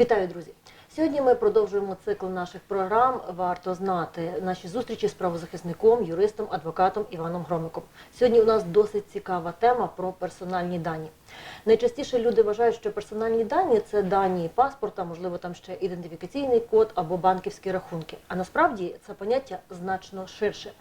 Вітаю, друзі! Сьогодні ми продовжуємо цикл наших програм. Варто знати наші зустрічі з правозахисником, юристом, адвокатом Іваном Громиком. Сьогодні у нас досить цікава тема про персональні дані. Найчастіше люди вважають, що персональні дані це дані паспорта, можливо, там ще ідентифікаційний код або банківські рахунки. А насправді це поняття значно ширше.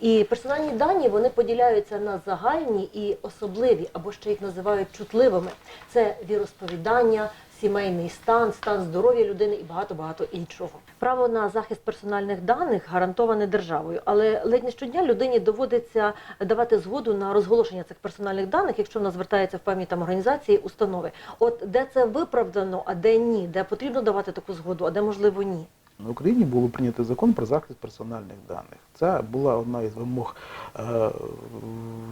І персональні дані вони поділяються на загальні і особливі, або ще їх називають чутливими. Це віросповідання, сімейний стан, стан здоров'я людини і багато багато іншого. Право на захист персональних даних гарантоване державою, але ледь не щодня людині доводиться давати згоду на розголошення цих персональних даних, якщо вона звертається в певні там організації, установи. От де це виправдано, а де ні, де потрібно давати таку згоду, а де можливо ні. На Україні було прийнято закон про захист персональних даних. Це була одна із вимог е,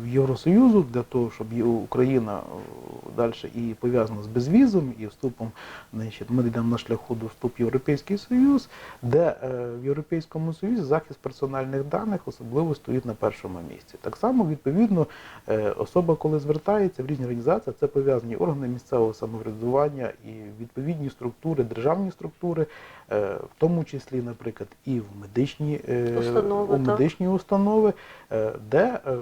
Євросоюзу для того, щоб Україна далі і пов'язана з безвізом, і вступом, значить, ми йдемо на шляху до вступу в Європейський Союз, де е, в Європейському Союзі захист персональних даних особливо стоїть на першому місці. Так само, відповідно, е, особа, коли звертається в різні організації, це пов'язані органи місцевого самоврядування і відповідні структури, державні структури, е, в тому числі, наприклад, і в медичні е, Установи, так. медичні установи, е, де е,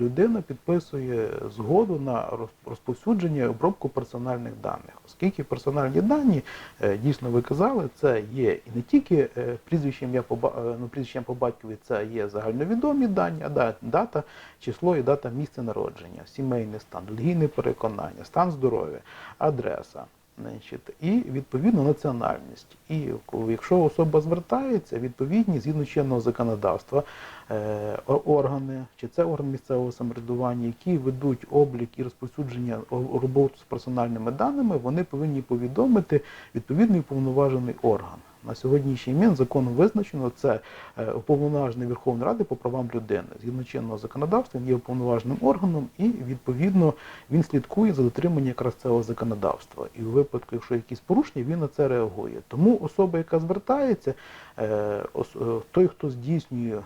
людина підписує згоду на розповсюдження і обробку персональних даних, оскільки персональні дані, е, дійсно ви казали, це є і не тільки прізвище ім'я ну, прізвище ім'я по батькові, це є загальновідомі дані, а дата, число і дата місця народження, сімейний стан, релігійне переконання, стан здоров'я, адреса. Значить, і відповідно національність. І якщо особа звертається, відповідні згідно чинного законодавства е, органи, чи це орган місцевого самоврядування, які ведуть облік і розповсюдження роботу з персональними даними, вони повинні повідомити відповідний уповноважений орган. На сьогоднішній момент законом визначено це е, уповноважений Верховної Ради по правам людини. Згідно чинного законодавства він є уповноваженим органом і відповідно він слідкує за дотриманням якраз цього законодавства. І у випадку, якщо якісь порушення, він на це реагує. Тому особа, яка звертається, е, е, той, хто здійснює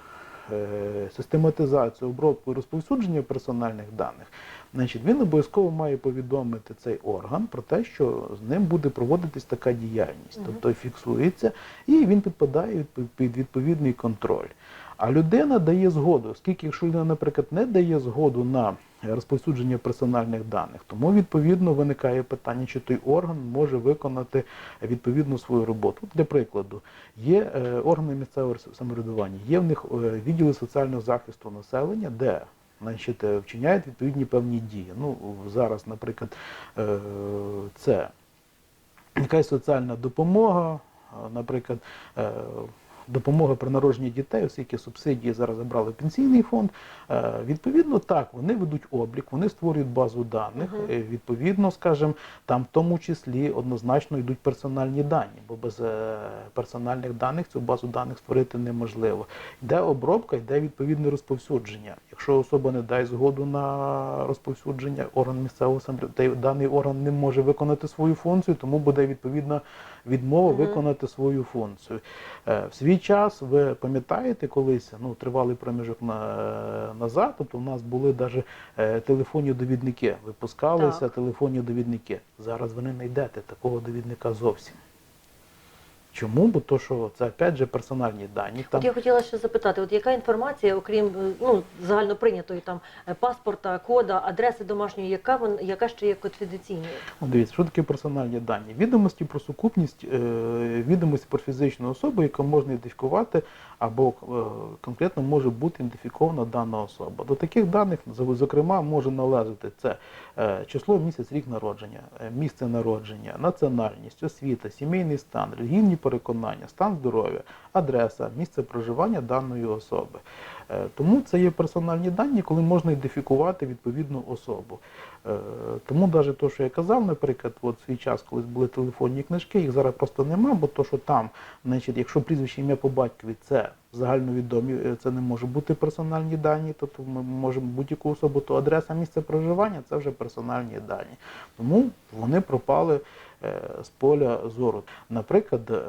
систематизацію, обробку і розповсюдження персональних даних, значить він обов'язково має повідомити цей орган про те, що з ним буде проводитись така діяльність. Тобто фіксується і він підпадає під відповідний контроль. А людина дає згоду, оскільки якщо людина, наприклад, не дає згоду на розповсюдження персональних даних, тому відповідно виникає питання, чи той орган може виконати відповідно свою роботу. Для прикладу, є е, органи місцевого самоврядування, є в них е, відділи соціального захисту населення, де значить, е, вчиняють відповідні певні дії. Ну, зараз, наприклад, це якась соціальна допомога, наприклад, допомога при народженні дітей, оскільки субсидії зараз забрали в пенсійний фонд. Е, Відповідно, так, вони ведуть облік, вони створюють базу даних. Е, Відповідно, скажімо, там в тому числі однозначно йдуть персональні дані, бо без е, персональних даних цю базу даних створити неможливо. Йде обробка, йде відповідне розповсюдження. Якщо особа не дасть згоду на розповсюдження, орган місцевого самоврядування, даний орган не може виконати свою функцію, тому буде відповідна відмова Мгм. виконати свою функцію. Е, В свій час ви пам'ятаєте колись, ну тривалий проміжок на, назад, тобто у нас були навіть телефонні довідники, випускалися Так. телефонні довідники. Зараз ви не знайдете такого довідника зовсім. Чому? Бо то, що це опять же персональні дані. Там От я хотіла ще запитати, от яка інформація, окрім е, ну загально прийнятої там е, паспорта, кода, адреси домашньої, яка вон, яка ще є конфіденційною? Ну, Дивіться, що таке персональні дані? Відомості про сукупність, е, відомості про фізичну особу, яку можна ідентифікувати, або е, конкретно може бути ідентифікована дана особа. До таких даних, зо- зокрема, може належати це е, число, місяць, рік народження, е, місце народження, національність, освіта, сімейний стан, релігійні переконання, стан здоров'я, адреса, місце проживання даної особи. Е, Тому це є персональні дані, коли можна ідентифікувати відповідну особу. Е, Тому навіть те, що я казав, наприклад, от свій час, коли були телефонні книжки, їх зараз просто нема, бо то, що там, значить, якщо прізвище ім'я по батькові це загальновідомі, е, це не може бути персональні дані, тобто ми можемо будь-яку особу, то адреса місця проживання це вже персональні дані. Тому вони пропали з поля зору. Наприклад, е,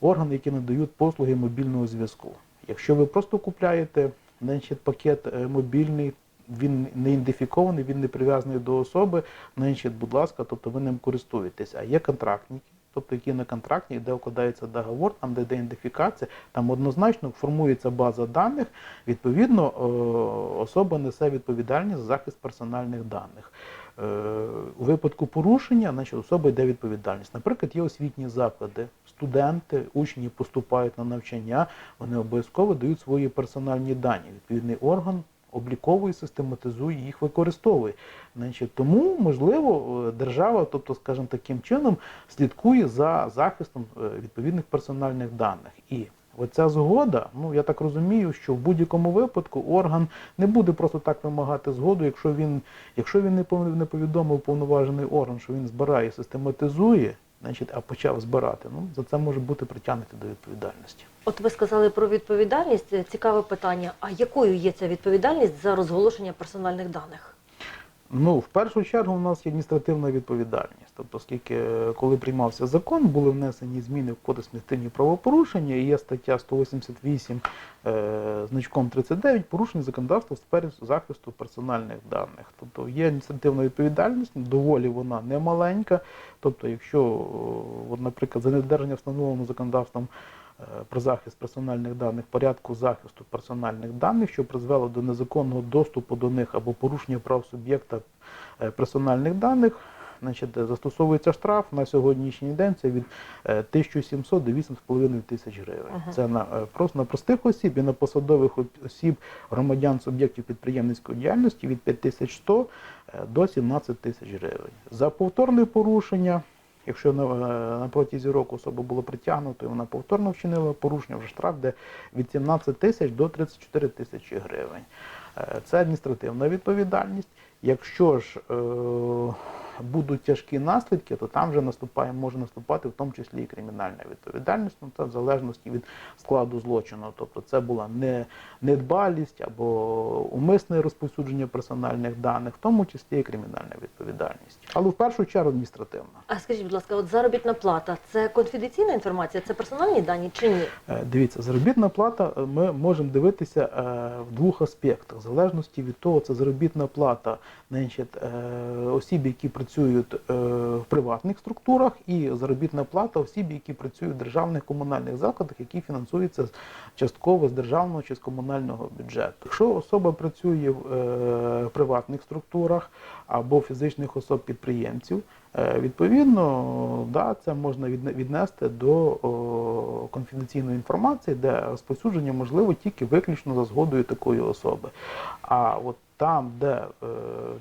органи, які надають послуги мобільного зв'язку. Якщо ви просто купляєте значить, пакет е, мобільний, він не ідентифікований, він не прив'язаний до особи, значить, будь ласка, тобто ви ним користуєтесь. А є контрактники, тобто які на контракті, де укладається договор, там де йде ідентифікація, там однозначно формується база даних. Відповідно, е, особа несе відповідальність за захист персональних даних. Е, У випадку порушення, значить, особа йде відповідальність. Наприклад, є освітні заклади, студенти, учні поступають на навчання, вони обов'язково дають свої персональні дані. Відповідний орган обліковує, систематизує, їх використовує. Значить, тому, можливо, е, держава, тобто, скажімо, таким чином слідкує за захистом е, відповідних персональних даних. І оця згода, ну я так розумію, що в будь-якому випадку орган не буде просто так вимагати згоду, якщо він, якщо він не пов- повідомив повноважений орган, що він збирає, систематизує, значить, а почав збирати, ну за це може бути притягнутий до відповідальності. От ви сказали про відповідальність. Цікаве питання. А якою є ця відповідальність за розголошення персональних даних? Ну, в першу чергу у нас є адміністративна відповідальність. Тобто, оскільки е, коли приймався закон, були внесені зміни в кодекс адміністративні правопорушення, і є стаття 188 е, значком 39 порушення законодавства в сфері захисту персональних даних. Тобто є адміністративна відповідальність, доволі вона не маленька. Тобто, якщо, наприклад, за недержання встановленого законодавством про захист персональних даних, порядку захисту персональних даних, що призвело до незаконного доступу до них або порушення прав суб'єкта е, персональних даних, значить, е, застосовується штраф на сьогоднішній день це від е, 1700 до 8,5 тисяч гривень. Ага. Це на, е, просто на простих осіб і на посадових осіб громадян суб'єктів підприємницької діяльності від 5100 е, до 17 тисяч гривень. За повторне порушення Якщо на, е, на протязі року особа була притягнута, і вона повторно вчинила порушення, вже штраф де від 17 тисяч до 34 тисячі гривень. Е, Це адміністративна відповідальність. Якщо ж е, будуть тяжкі наслідки, то там вже наступає, може наступати в тому числі і кримінальна відповідальність, ну, це в залежності від складу злочину. Тобто це була не недбалість або умисне розповсюдження персональних даних, в тому числі і кримінальна відповідальність. Але в першу чергу адміністративна. А скажіть, будь ласка, от заробітна плата це конфіденційна інформація, це персональні дані чи ні? Е, Дивіться, заробітна плата е, ми можемо дивитися е, в двох аспектах, в залежності від того, це заробітна плата значить, е, осіб, які працюють е, в приватних структурах, і заробітна плата осіб, які працюють в державних комунальних закладах, які фінансуються частково з державного чи з комунального бюджету. Якщо особа працює в е, приватних структурах або фізичних особ підприємців, Е, Відповідно, да, це можна віднести до конфіденційної інформації, де розповсюдження можливо тільки виключно за згодою такої особи. А от там, де, е,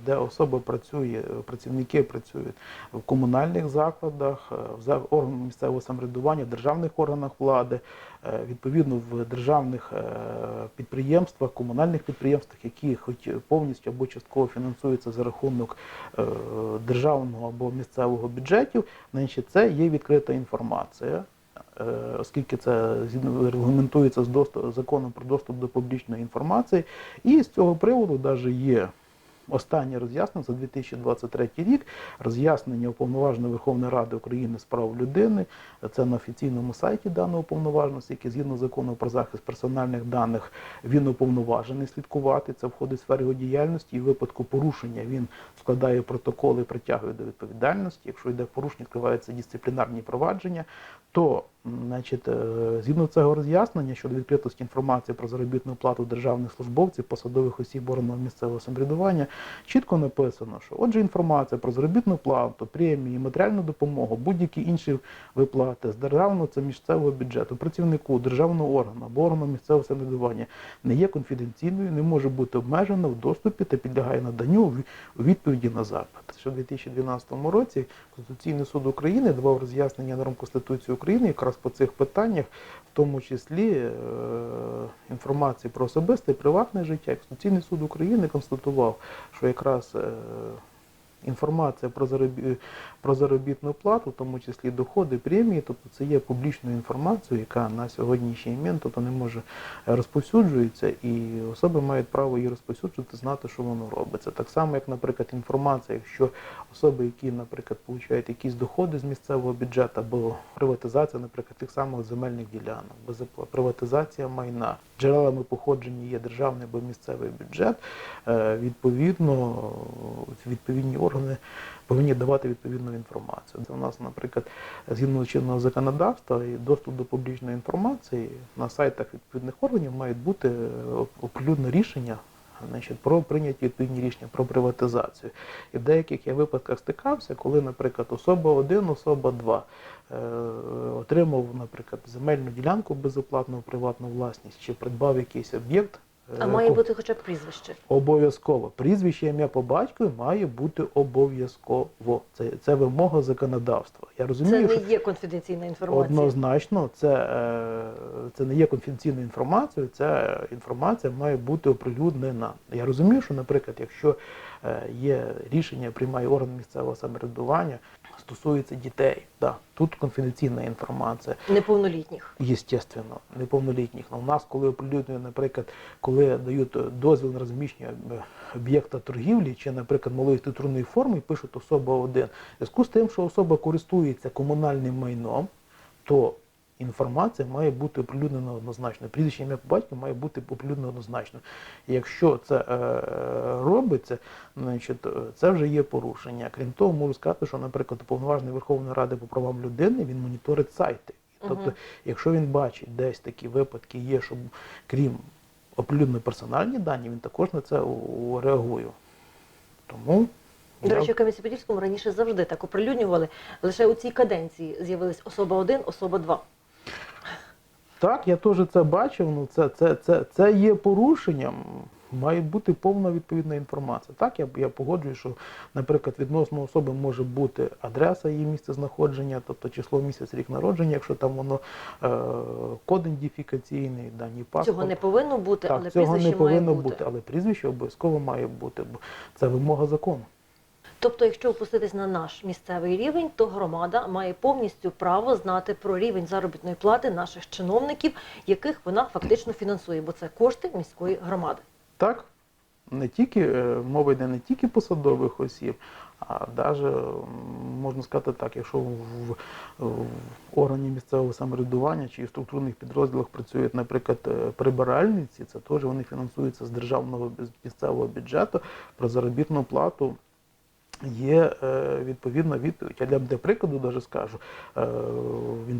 де особа працює, працівники працюють в комунальних закладах, е, в органах місцевого самоврядування, в державних органах влади, е, відповідно в державних підприємствах, комунальних підприємствах, які хоч повністю або частково фінансуються за рахунок державного або місцевого бюджетів, значить це є відкрита інформація. Е, Оскільки це регламентується з доступ, законом про доступ до публічної інформації, і з цього приводу навіть є останнє роз'яснення за 2023 рік, роз'яснення уповноваженої Верховної Ради України з прав людини. Це на офіційному сайті даного уповноваженого, який згідно закону про захист персональних даних він уповноважений слідкувати. Це входить в сферу його діяльності. І в випадку порушення він складає протоколи, притягує до відповідальності. Якщо йде порушення, відкриваються дисциплінарні провадження, то значить, е, згідно цього роз'яснення щодо відкритості інформації про заробітну плату державних службовців, посадових осіб органів місцевого самоврядування, чітко написано, що отже, інформація про заробітну плату, премії, матеріальну допомогу, будь-які інші виплати з державного та місцевого бюджету, працівнику державного органу або органу місцевого самоврядування не є конфіденційною, не може бути обмежена в доступі та підлягає наданню у відповіді на запит. Що в 2012 році Конституційний суд України давав роз'яснення норм Конституції України якраз по цих питаннях, в тому числі е, інформації про особисте і приватне життя. Конституційний суд України констатував, що якраз е, інформація про, заробі... про заробітну плату, в тому числі доходи, премії, тобто це є публічною інформацією, яка на сьогоднішній момент тобто не може е, розповсюджується, і особи мають право її розповсюджувати, знати, що воно робиться. Так само, як, наприклад, інформація, якщо особи, які, наприклад, получають якісь доходи з місцевого бюджету або приватизація, наприклад, тих самих земельних ділянок, безопла- приватизація майна. Джерелами походження є державний або місцевий бюджет, е, відповідно, відповідні органи повинні давати відповідну інформацію. Це у нас, наприклад, згідно чинного законодавства і доступ до публічної інформації на сайтах відповідних органів мають бути е, оприлюднено рішення. Значить, про прийняті відповідні рішення про приватизацію. І в деяких я випадках стикався, коли, наприклад, особа 1, особа 2 е, отримав, наприклад, земельну ділянку безоплатну приватну власність чи придбав якийсь об'єкт. Е, А має бути хоча б прізвище. Обов'язково. Прізвище ім'я по батькові має бути обов'язково. Це, це вимога законодавства. Я розумію, Це не є конфіденційна інформація. однозначно це, е, це не є конфіденційною інформацією, ця інформація має бути оприлюднена. Я розумію, що, наприклад, якщо е, є рішення, приймає орган місцевого самоврядування, стосується дітей, да, тут конфіденційна інформація. Неповнолітніх. Єстественно, неповнолітніх. Ну, у нас, коли оприлюднюють, наприклад, коли дають дозвіл на розміщення е, об'єкта торгівлі, чи, наприклад, малої титульної форми, пишуть особа один. В зв'язку з тим, що особа користується комунальним майном, то інформація має бути оприлюднена однозначно. Прізвище ім'я по батьку має бути оприлюднено однозначно. І якщо це е, робиться, значить, е, це вже є порушення. Крім того, можу сказати, що, наприклад, уповноважений Верховної Ради по правам людини він моніторить сайти. Тобто, якщо він бачить, десь такі випадки є, що крім оприлюднено персональні дані, він також на це реагує. Тому До речі, в Кам'янці-Подільському раніше завжди так оприлюднювали. Лише у цій каденції з'явились особа 1, особа 2. Так, я теж це бачив. Ну це, це, це, це є порушенням. Має бути повна відповідна інформація. Так, я, я погоджую, що, наприклад, відносно особи може бути адреса її місця знаходження, тобто число місяць, рік народження, якщо там воно е, код ідентифікаційний, дані паспорт. Цього не повинно бути, так, але цього прізвище не повинно має бути. але прізвище обов'язково має бути, бо це вимога закону. Тобто, якщо опуститись на наш місцевий рівень, то громада має повністю право знати про рівень заробітної плати наших чиновників, яких вона фактично фінансує, бо це кошти міської громади. Так, не тільки е, мова йде не тільки посадових осіб, а навіть можна сказати так, якщо в, в органі місцевого самоврядування чи в структурних підрозділах працюють, наприклад, е, прибиральниці, це теж вони фінансуються з державного місцевого бюджету про заробітну плату. Є е, відповідна відповідь. Я для, прикладу даже скажу, е,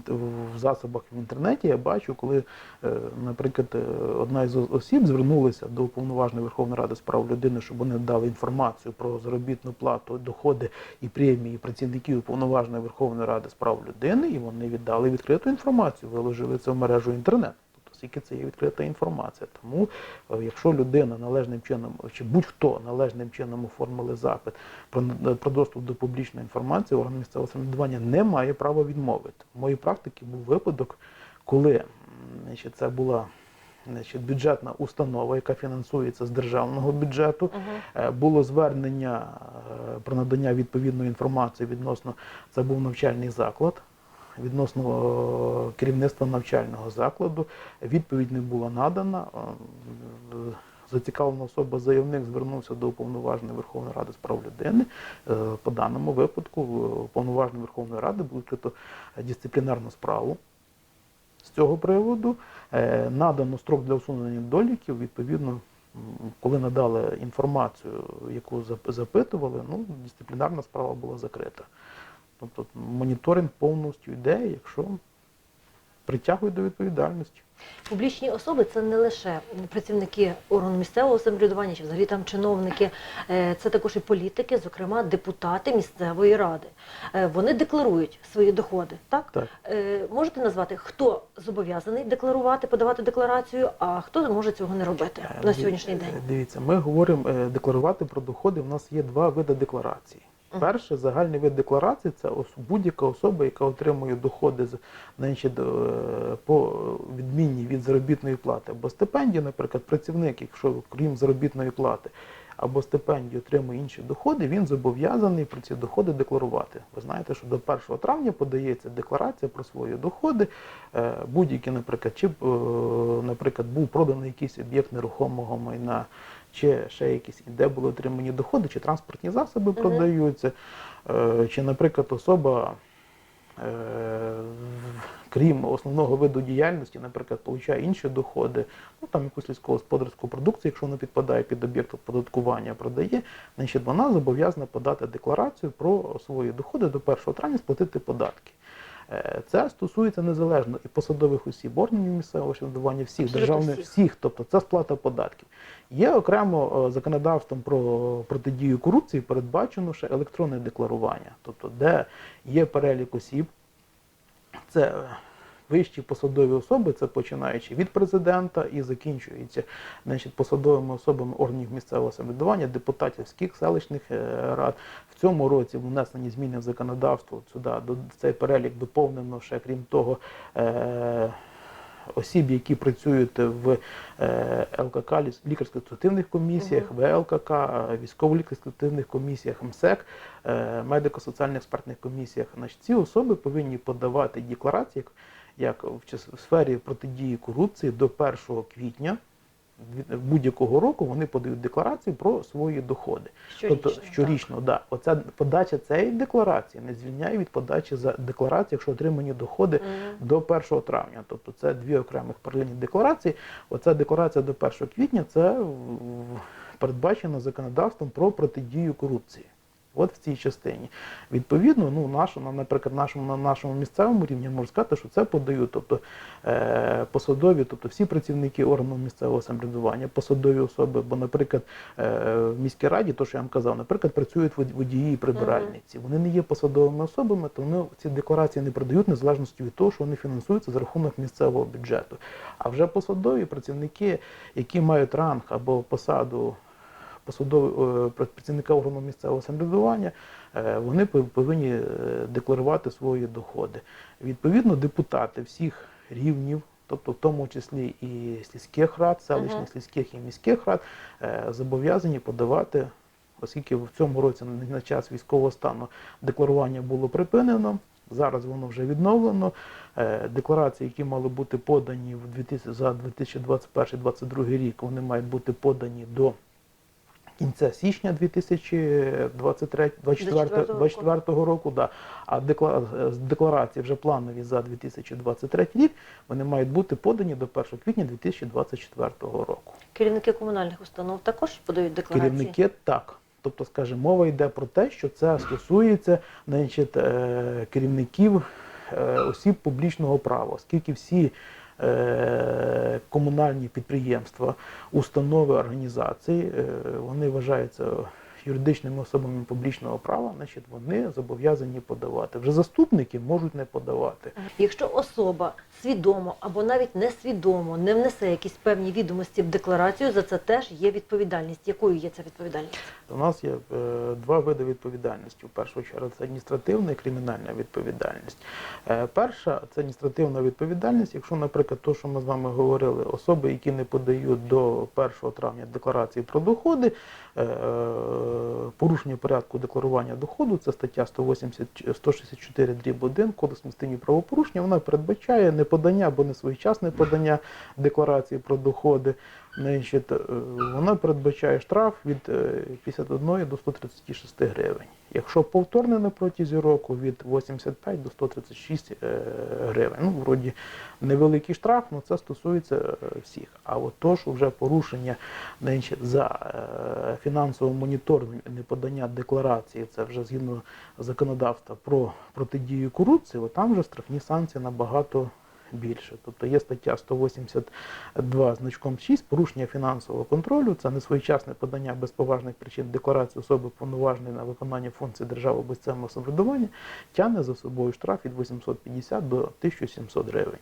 в, засобах в інтернеті я бачу, коли, е, наприклад, одна із осіб звернулася до уповноваженої Верховної Ради з прав людини, щоб вони дали інформацію про заробітну плату, доходи і премії працівників уповноваженої Верховної Ради з прав людини, і вони віддали відкриту інформацію, виложили це в мережу інтернет. Оскільки це є відкрита інформація. Тому, е, якщо людина належним чином, чи будь-хто належним чином оформили запит про, про доступ до публічної інформації, орган місцевого самоврядування не має права відмовити. В моїй практиці був випадок, коли значить, це була значить, бюджетна установа, яка фінансується з державного бюджету. Е, Було звернення е, про надання відповідної інформації відносно це був навчальний заклад. Відносно е, керівництва навчального закладу відповідь не була надана. Е, Зацікавлена особа заявник звернувся до уповноваженої Верховної Ради з прав людини. Е, По даному випадку уповноваженої Верховної Ради було відкрито дисциплінарну справу з цього приводу. Надано строк для усунення недоліків. Відповідно, коли надали інформацію, яку запитували, ну, дисциплінарна справа була закрита. Тобто моніторинг повністю йде, якщо притягують до відповідальності. Публічні особи це не лише працівники органу місцевого самоврядування чи взагалі там чиновники, е, це також і політики, зокрема депутати місцевої ради. Е, Вони декларують свої доходи. Так Так. Е, можете назвати, хто зобов'язаний декларувати, подавати декларацію, а хто може цього не робити на сьогоднішній день? Дивіться, ми говоримо декларувати про доходи. У нас є два види декларацій. Перший загальний вид декларації це будь-яка особа, яка отримує доходи з значить, е, по відмінні від заробітної плати або стипендії, наприклад, працівник, якщо крім заробітної плати або стипендії отримує інші доходи, він зобов'язаний про ці доходи декларувати. Ви знаєте, що до 1 травня подається декларація про свої доходи. Е, Будь-які, наприклад, чи е, наприклад, був проданий якийсь об'єкт нерухомого майна, чи ще якісь, і де були отримані доходи, чи транспортні засоби Мгм. продаються, е, чи, наприклад, особа е, крім основного виду діяльності, наприклад, получає інші доходи, ну там якусь сільськогосподарську продукцію, якщо вона підпадає під об'єкт оподаткування, продає, значить вона зобов'язана подати декларацію про свої доходи до 1 травня сплатити податки. Е, Це стосується незалежно і посадових осіб, органів місцевого самоврядування, всіх державних всіх. тобто це сплата податків. Є окремо е, законодавством про протидію корупції передбачено ще електронне декларування, тобто де є перелік осіб, це е, вищі посадові особи, це починаючи від президента і закінчується значить, посадовими особами органів місцевого самоврядування, депутатів сільських селищних е, рад. В цьому році внесені зміни в законодавство. Сюди до цей перелік доповнено ще крім того. Е- Осіб, які працюють в е, ЛКК, лікарсько-консультативних комісіях, ВЛКК, військово-лікарсько-консультативних комісіях, МСЕК, е, медико-соціальних експертних комісіях. Значить, ці особи повинні подавати декларації, як, в, сфері протидії корупції до 1 квітня будь-якого року вони подають декларації про свої доходи. Щорічно, тобто щорічно, да. Оця подача цієї декларації не звільняє від подачі за декларації, якщо отримані доходи Мгм. до 1 травня. Тобто це дві окремих паралельні декларації. Оця декларація до 1 квітня це передбачено законодавством про протидію корупції. От в цій частині. Відповідно, ну, нашу, наприклад, нашому, на нашому місцевому рівні я можу сказати, що це подають. Тобто е, посадові, тобто всі працівники органу місцевого самоврядування, посадові особи, бо, наприклад, е, в міській раді, то що я вам казав, наприклад, працюють вод- водії і прибиральниці. Вони не є посадовими особами, то вони ці декларації не продають незалежності від того, що вони фінансуються за рахунок місцевого бюджету. А вже посадові працівники, які мають ранг або посаду посадові е, працівника органу місцевого самоврядування, е, вони пов- повинні е, декларувати свої доходи. Відповідно, депутати всіх рівнів, тобто в тому числі і сільських рад, селищних, сільських і міських рад, зобов'язані подавати. Оскільки в цьому році на- час військового стану декларування було припинено, зараз воно вже відновлено. Декларації, які мали бути подані в 2000 за 2021-2022 рік, вони мають бути подані до кінця січня 2023 24, 24 року. Да. А декла- декларації вже планові за 2023 рік вони мають бути подані до 1 квітня 2024 року. Керівники комунальних установ також подають декларації. Керівники так. Тобто, скажімо, мова йде про те, що це стосується значить, е, керівників е, осіб публічного права, оскільки всі комунальні підприємства, установи, організації, е, вони вважаються юридичними особами публічного права, значить вони зобов'язані подавати. Вже заступники можуть не подавати. Якщо особа свідомо або навіть несвідомо не внесе якісь певні відомості в декларацію, за це теж є відповідальність. Якою є ця відповідальність? У нас є е, два види відповідальності. В першу чергу це адміністративна і кримінальна відповідальність. Е, перша це адміністративна відповідальність, якщо, наприклад, то, що ми з вами говорили, особи, які не подають до 1 травня декларації про доходи, е, порушення порядку декларування доходу, це стаття 180, 164 дріб 1 Кодекс адміністративних правопорушення, вона передбачає неподання або несвоєчасне подання декларації про доходи. Значить, е, вона передбачає штраф від е, 51 до 136 гривень. Якщо повторне на протязі року від 85 до 136 е, гривень. Ну, вроді невеликий штраф, але це стосується е, всіх. А от то, що вже порушення значить, за е, фінансовим моніторингом неподання декларації, це вже згідно законодавства про протидію корупції, от там вже штрафні санкції набагато більше. Тобто є стаття 182 значком 6 порушення фінансового контролю, це несвоєчасне подання без поважних причин декларації особи повноваженої на виконання функцій держави без цього самоврядування, тягне за собою штраф від 850 до 1700 гривень.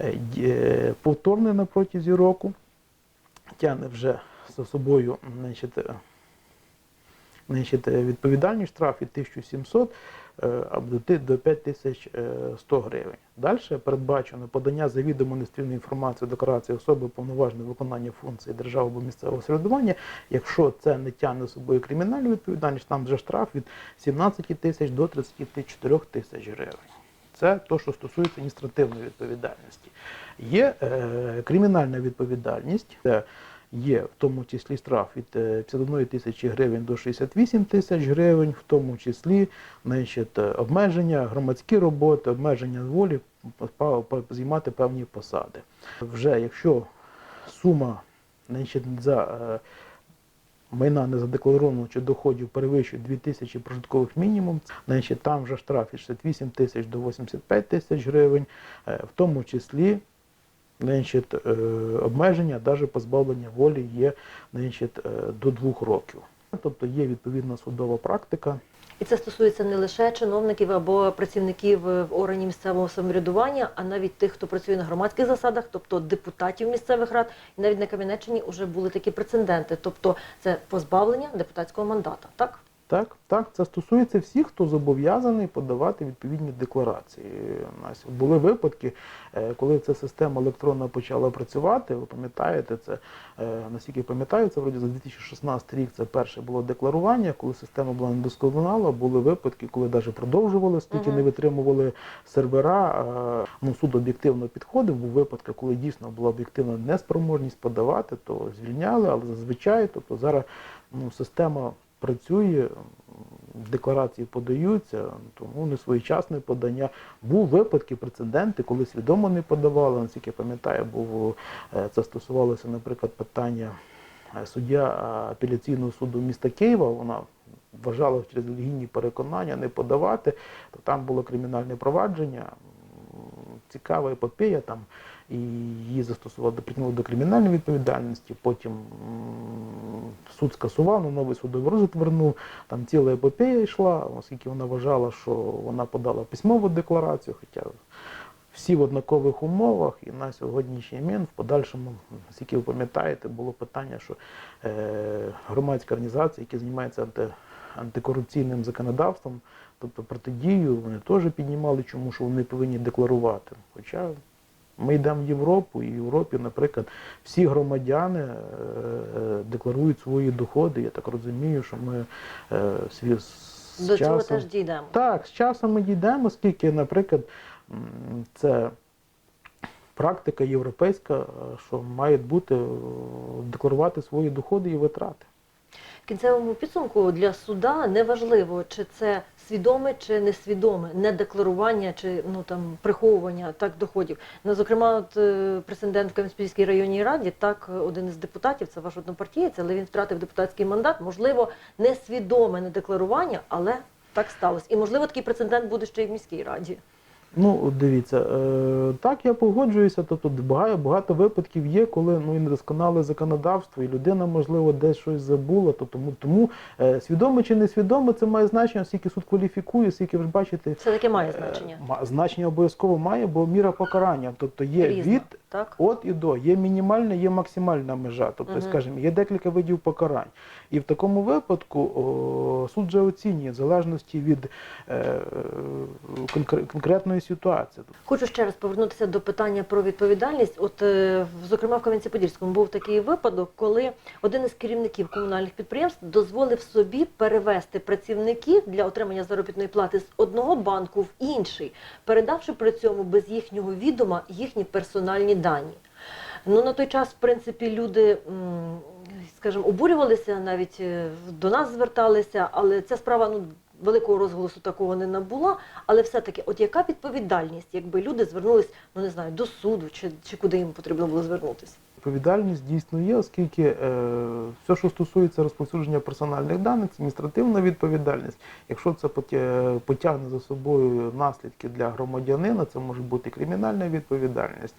Е, е, Повторне на протязі року тягне вже за собою значить, е, значить, відповідальний штраф від 1700 е, або до ти- до 5100 гривень. Далі передбачено подання завідомо нестримної інформації декларації особи повноваженої виконання функції держави або місцевого самоврядування. Якщо це не тягне з собою кримінальну відповідальність, там вже штраф від 17 тисяч до 34 тисяч гривень. Це те, що стосується адміністративної відповідальності. Є е, кримінальна відповідальність. Це є в тому числі штраф від е, 51 тисячі гривень до 68 тисяч гривень, в тому числі значить, е, обмеження, громадські роботи, обмеження волі займати певні посади. Вже якщо сума значить, за е, майна незадекларованого чи доходів перевищує 2 тисячі прожиткових мінімум, значить там вже штраф від 68 тисяч до 85 тисяч гривень, е, в тому числі значить, е, обмеження, навіть позбавлення волі є значить, е, до двох років. Тобто є відповідна судова практика. І це стосується не лише чиновників або працівників е, в органі місцевого самоврядування, а навіть тих, хто працює на громадських засадах, тобто депутатів місцевих рад, і навіть на Кам'янеччині вже були такі прецеденти. Тобто це позбавлення депутатського мандата. Так Так, так, це стосується всіх, хто зобов'язаний подавати відповідні декларації. У нас були випадки, е, коли ця система електронна почала працювати. Ви пам'ятаєте це, е, наскільки пам'ятаю, це вроді за 2016 рік це перше було декларування, коли система була недосконала. Були випадки, коли навіть продовжували, оскільки Мгм. не витримували сервера. Ну, суд об'єктивно підходив. Був випадки, коли дійсно була об'єктивна неспроможність подавати, то звільняли, але зазвичай, тобто зараз ну, система працює, декларації подаються, тому не своєчасне подання. Був випадки, прецеденти, коли свідомо не подавали. Наскільки я пам'ятаю, був е, це стосувалося, наприклад, питання е, суддя е, апеляційного суду міста Києва. Вона вважала через релігійні переконання не подавати, то там було кримінальне провадження. Цікава епопея там. І її застосували, притягнули до кримінальної відповідальності. Потім суд скасував, ну, новий судовий розгляд вернув. Там ціла епопея йшла, оскільки вона вважала, що вона подала письмову декларацію, хоча всі в однакових умовах, і на сьогоднішній момент в подальшому, наскільки ви пам'ятаєте, було питання, що е, громадська організація, які займаються анти, антикорупційним законодавством, тобто протидію, вони теж піднімали, чому що вони повинні декларувати. Хоча ми йдемо в Європу, і в Європі, наприклад, всі громадяни е, е, декларують свої доходи. Я так розумію, що ми е, сві- з до цього часом... теж дійдемо. Так, з часом ми дійдемо, оскільки, наприклад, це практика європейська, що має бути декларувати свої доходи і витрати. Кінцевому підсумку для суда неважливо, чи це свідоме чи несвідоме недекларування чи ну там приховування так доходів. Ну, зокрема, от е, президент Кам'янській районній раді, так один із депутатів, це ваш однопартієць, але він втратив депутатський мандат. Можливо, несвідоме недекларування, але так сталося. І можливо такий прецедент буде ще й в міській раді. Ну, дивіться, е, так я погоджуюся. Тобто багато, багато випадків є, коли ну і недосконале законодавство, і людина, можливо, десь щось забула. То тому, тому е, свідомо чи несвідомо, це має значення, оскільки суд кваліфікує, оскільки ви ж бачите, Це таки має е, значення. ма- значення обов'язково має, бо міра покарання. Тобто є Різно, від так? От і до, є мінімальна, є максимальна межа. Тобто, Мгм. скажімо, є декілька видів покарань. І в такому випадку о, суд вже оцінює в залежності від е, конкретної ситуації. Хочу ще раз повернутися до питання про відповідальність. От, е, зокрема, в Кам'янці-Подільському був такий випадок, коли один із керівників комунальних підприємств дозволив собі перевести працівників для отримання заробітної плати з одного банку в інший, передавши при цьому без їхнього відома їхні персональні дані. Ну на той час, в принципі, люди, скажімо, обурювалися, навіть е, до нас зверталися, але ця справа ну великого розголосу такого не набула. Але все-таки, от яка відповідальність, якби люди звернулись, ну не знаю, до суду чи, чи куди їм потрібно було звернутися? Відповідальність дійсно є, оскільки е, все, що стосується розповсюдження персональних даних, це адміністративна відповідальність. Якщо це потя- потягне за собою наслідки для громадянина, це може бути кримінальна відповідальність.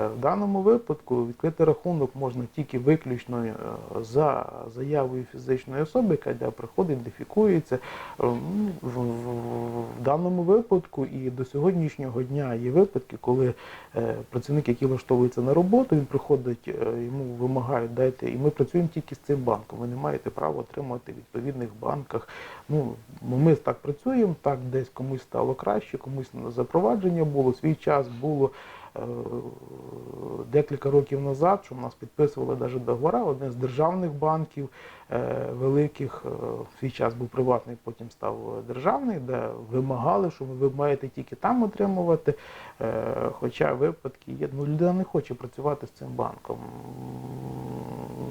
Е, В даному випадку відкрити рахунок можна тільки виключно е, за заявою фізичної особи, яка йде, приходить, ідентифікується. Е, ну, В, даному випадку і до сьогоднішнього дня є випадки, коли працівник, який влаштовується на роботу, він приходить, йому вимагають дайте, і ми працюємо тільки з цим банком. Ви не маєте права отримати в відповідних банках. Ну, ми так працюємо, так десь комусь стало краще, комусь запровадження було, свій час було. Декілька років назад, що в нас підписували навіть договори, одне з державних банків великих, е, в свій час був приватний, потім став державний, де вимагали, що ви маєте тільки там отримувати. Е, Хоча випадки є, ну людина не хоче працювати з цим банком.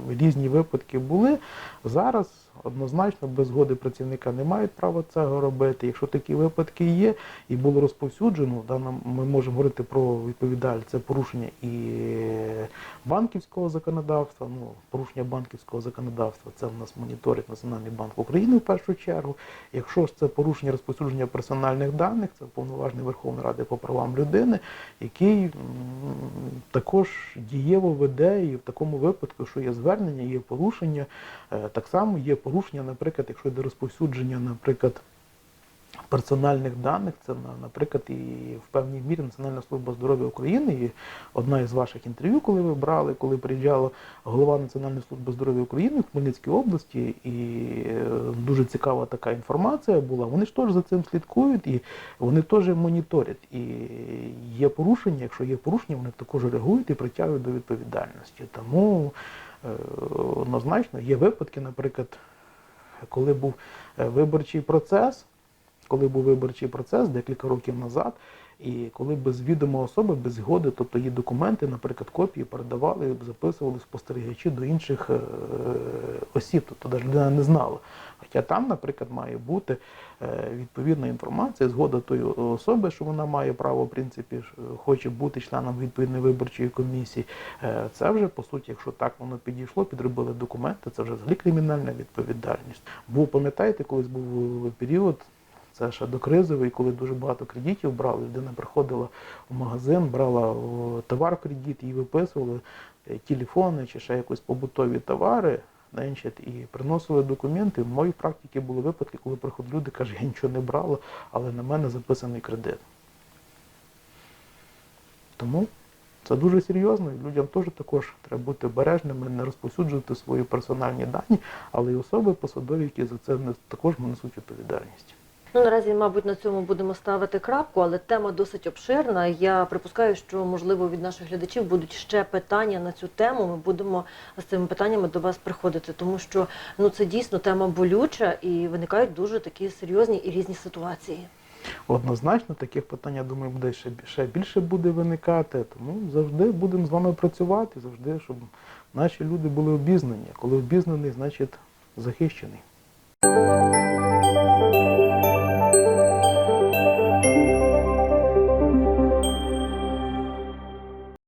Різні випадки були. Зараз однозначно без згоди працівника не мають права цього робити. Якщо такі випадки є і було розповсюджено, ми можемо говорити про відповідальність, це порушення і банківського законодавства. Ну, порушення банківського законодавства це в нас моніторить Національний банк України в першу чергу. Якщо ж це порушення розповсюдження персональних даних, це повноважний Верховної Ради по правам людини, який також дієво веде і в такому випадку, що є звернення, є порушення, е, так само є порушення, наприклад, якщо йде розповсюдження, наприклад. Персональних даних, це наприклад, і в певній мірі Національна служба здоров'я України. І одна із ваших інтерв'ю, коли ви брали, коли приїжджала голова Національної служби здоров'я України в Хмельницькій області, і е, дуже цікава така інформація була. Вони ж теж за цим слідкують і вони теж моніторять. І є порушення, якщо є порушення, вони також реагують і притягують до відповідальності. Тому е, однозначно є випадки, наприклад, коли був е, виборчий процес, коли був виборчий процес декілька років назад, і коли без відома особи, без згоди, тобто її документи, наприклад, копії передавали, записували спостерігачі до інших е, осіб, тобто навіть людина не знала. Хоча там, наприклад, має бути е, відповідна інформація, згода тої особи, що вона має право, в принципі, е, хоче бути членом відповідної виборчої комісії. Це вже по суті, якщо так воно підійшло, підробили документи, це вже взагалі кримінальна відповідальність. Був, пам'ятаєте, колись був період. Це ще докризовий, коли дуже багато кредитів брали. Людина приходила в магазин, брала товар в кредит, їй виписували е, телефони чи ще якось побутові товари, і приносили документи. В моїй практиці були випадки, коли приходять люди, кажуть, я нічого не брала, але на мене записаний кредит. Тому це дуже серйозно, і людям теж також треба бути обережними, не розповсюджувати свої персональні дані, але й особи посадові, які за це також несуть відповідальність. Ну, наразі, мабуть, на цьому будемо ставити крапку, але тема досить обширна. Я припускаю, що можливо від наших глядачів будуть ще питання на цю тему. Ми будемо з цими питаннями до вас приходити, тому що ну це дійсно тема болюча і виникають дуже такі серйозні і різні ситуації. Однозначно, таких питань, я думаю, буде ще, бі- ще більше буде виникати. Тому завжди будемо з вами працювати, завжди, щоб наші люди були обізнані. Коли обізнаний, значить захищений.